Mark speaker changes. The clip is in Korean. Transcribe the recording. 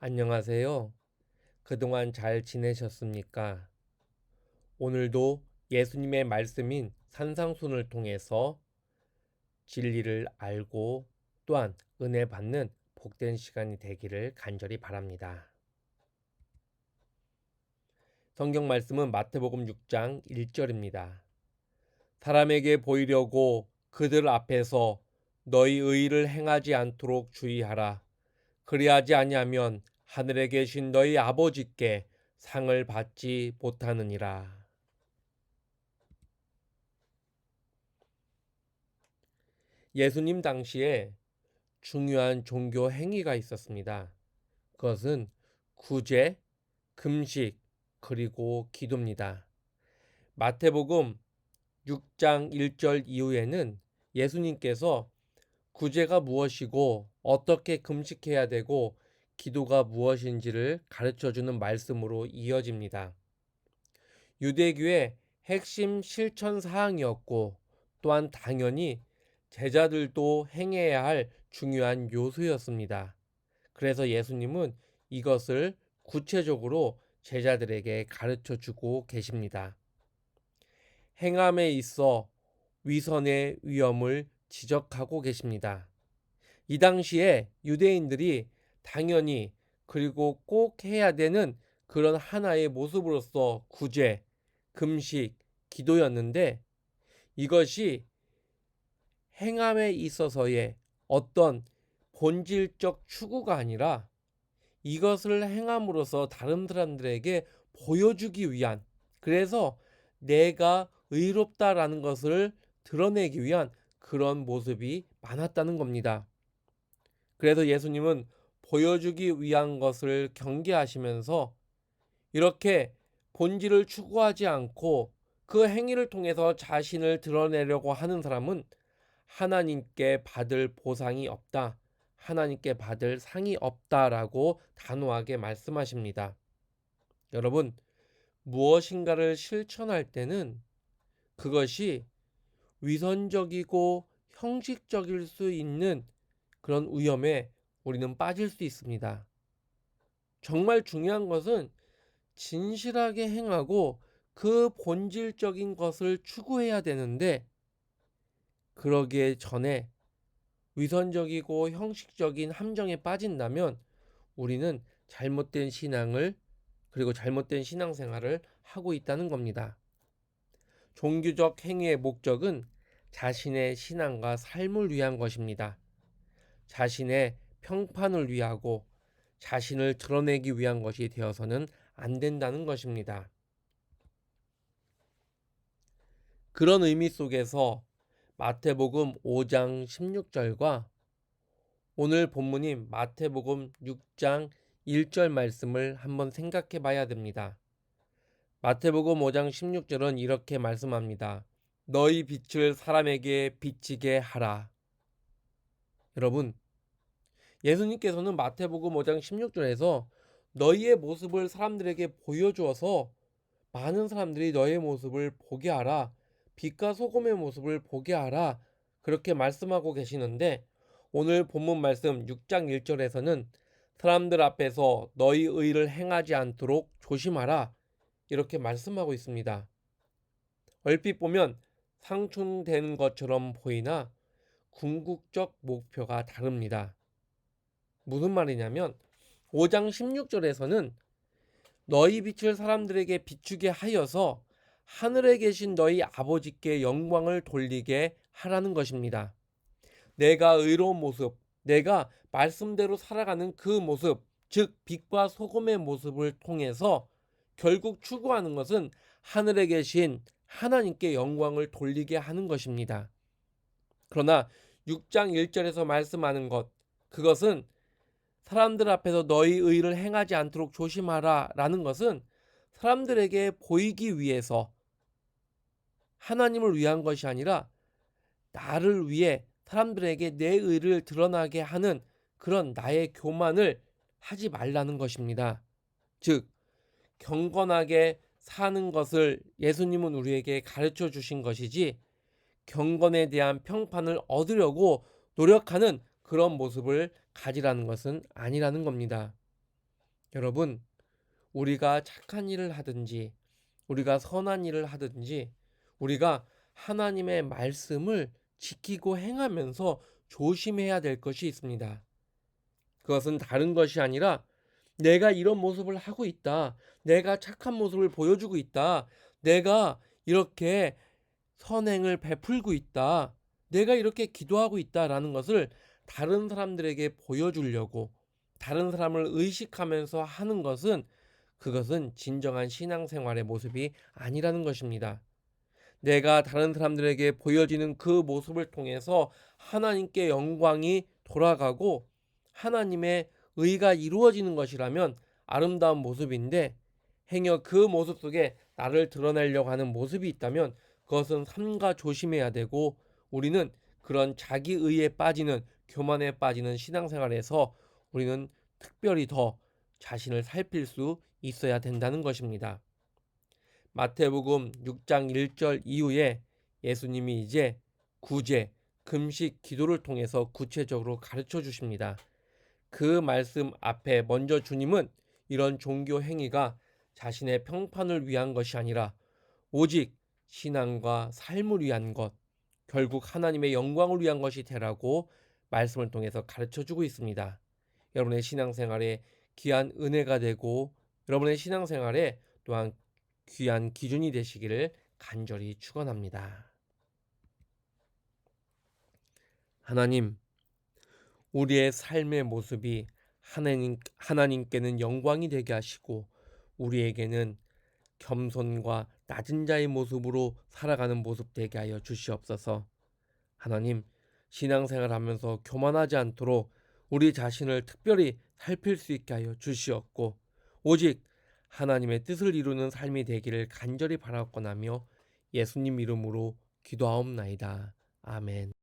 Speaker 1: 안녕하세요. 그동안 잘 지내셨습니까? 오늘도 예수님의 말씀인 산상순을 통해서 진리를 알고 또한 은혜 받는 복된 시간이 되기를 간절히 바랍니다. 성경 말씀은 마태복음 6장 1절입니다. 사람에게 보이려고 그들 앞에서 너희 의를 행하지 않도록 주의하라. 그리하지 아니하면 하늘에 계신 너희 아버지께 상을 받지 못하느니라. 예수님 당시에 중요한 종교 행위가 있었습니다. 그것은 구제, 금식, 그리고 기도입니다. 마태복음 6장 1절 이후에는 예수님께서 구제가 무엇이고 어떻게 금식해야 되고 기도가 무엇인지를 가르쳐 주는 말씀으로 이어집니다. 유대교의 핵심 실천 사항이었고 또한 당연히 제자들도 행해야 할 중요한 요소였습니다. 그래서 예수님은 이것을 구체적으로 제자들에게 가르쳐 주고 계십니다. 행함에 있어 위선의 위험을 지적하고 계십니다. 이 당시에 유대인들이 당연히 그리고 꼭 해야 되는 그런 하나의 모습으로서 구제, 금식, 기도였는데 이것이 행함에 있어서의 어떤 본질적 추구가 아니라 이것을 행함으로써 다른 사람들에게 보여주기 위한 그래서 내가 의롭다라는 것을 드러내기 위한 그런 모습이 많았다는 겁니다. 그래서 예수님은 보여주기 위한 것을 경계하시면서 이렇게 본질을 추구하지 않고 그 행위를 통해서 자신을 드러내려고 하는 사람은 하나님께 받을 보상이 없다. 하나님께 받을 상이 없다라고 단호하게 말씀하십니다. 여러분, 무엇인가를 실천할 때는 그것이 위선적이고 형식적일 수 있는 그런 위험에 우리는 빠질 수 있습니다. 정말 중요한 것은 진실하게 행하고 그 본질적인 것을 추구해야 되는데 그러기에 전에 위선적이고 형식적인 함정에 빠진다면 우리는 잘못된 신앙을 그리고 잘못된 신앙생활을 하고 있다는 겁니다. 종교적 행위의 목적은 자신의 신앙과 삶을 위한 것입니다. 자신의 평판을 위하고 자신을 드러내기 위한 것이 되어서는 안 된다는 것입니다. 그런 의미 속에서 마태복음 5장 16절과 오늘 본문인 마태복음 6장 1절 말씀을 한번 생각해 봐야 됩니다. 마태복음 5장 16절은 이렇게 말씀합니다. 너희 빛을 사람에게 비치게 하라. 여러분, 예수님께서는 마태복음 5장 16절에서 너희의 모습을 사람들에게 보여주어서 많은 사람들이 너의 모습을 보게 하라. 빛과 소금의 모습을 보게 하라. 그렇게 말씀하고 계시는데 오늘 본문 말씀 6장 1절에서는 사람들 앞에서 너희 의를 행하지 않도록 조심하라. 이렇게 말씀하고 있습니다. 얼핏 보면 상충되는 것처럼 보이나 궁극적 목표가 다릅니다. 무슨 말이냐면 5장 16절에서는 너희 빛을 사람들에게 비추게 하여서 하늘에 계신 너희 아버지께 영광을 돌리게 하라는 것입니다. 내가 의로운 모습, 내가 말씀대로 살아가는 그 모습, 즉 빛과 소금의 모습을 통해서 결국 추구하는 것은 하늘에 계신 하나님께 영광을 돌리게 하는 것입니다. 그러나 6장 1절에서 말씀하는 것, 그것은 사람들 앞에서 너희 의를 행하지 않도록 조심하라 라는 것은 사람들에게 보이기 위해서 하나님을 위한 것이 아니라 나를 위해 사람들에게 내 의를 드러나게 하는 그런 나의 교만을 하지 말라는 것입니다. 즉, 경건하게 사는 것을 예수님은 우리에게 가르쳐 주신 것이지 경건에 대한 평판을 얻으려고 노력하는 그런 모습을 가지라는 것은 아니라는 겁니다. 여러분, 우리가 착한 일을 하든지, 우리가 선한 일을 하든지, 우리가 하나님의 말씀을 지키고 행하면서 조심해야 될 것이 있습니다. 그것은 다른 것이 아니라 내가 이런 모습을 하고 있다. 내가 착한 모습을 보여주고 있다. 내가 이렇게 선행을 베풀고 있다. 내가 이렇게 기도하고 있다라는 것을 다른 사람들에게 보여주려고 다른 사람을 의식하면서 하는 것은 그것은 진정한 신앙생활의 모습이 아니라는 것입니다. 내가 다른 사람들에게 보여지는 그 모습을 통해서 하나님께 영광이 돌아가고 하나님의 의가 이루어지는 것이라면 아름다운 모습인데 행여 그 모습 속에 나를 드러내려고 하는 모습이 있다면 그것은 삼가 조심해야 되고 우리는 그런 자기 의에 빠지는 교만에 빠지는 신앙생활에서 우리는 특별히 더 자신을 살필 수 있어야 된다는 것입니다. 마태복음 6장 1절 이후에 예수님이 이제 구제, 금식, 기도를 통해서 구체적으로 가르쳐 주십니다. 그 말씀 앞에 먼저 주님은 이런 종교 행위가 자신의 평판을 위한 것이 아니라 오직 신앙과 삶을 위한 것, 결국 하나님의 영광을 위한 것이 되라고 말씀을 통해서 가르쳐 주고 있습니다. 여러분의 신앙생활에 귀한 은혜가 되고 여러분의 신앙생활에 또한 귀한 기준이 되시기를 간절히 축원합니다. 하나님, 우리의 삶의 모습이 하나님, 하나님께는 영광이 되게 하시고 우리에게는 겸손과 낮은 자의 모습으로 살아가는 모습 되게 하여 주시옵소서. 하나님, 신앙생활 하면서 교만하지 않도록 우리 자신을 특별히 살필 수 있게 하여 주시옵고 오직 하나님의 뜻을 이루는 삶이 되기를 간절히 바라옵고나며 예수님 이름으로 기도하옵나이다. 아멘.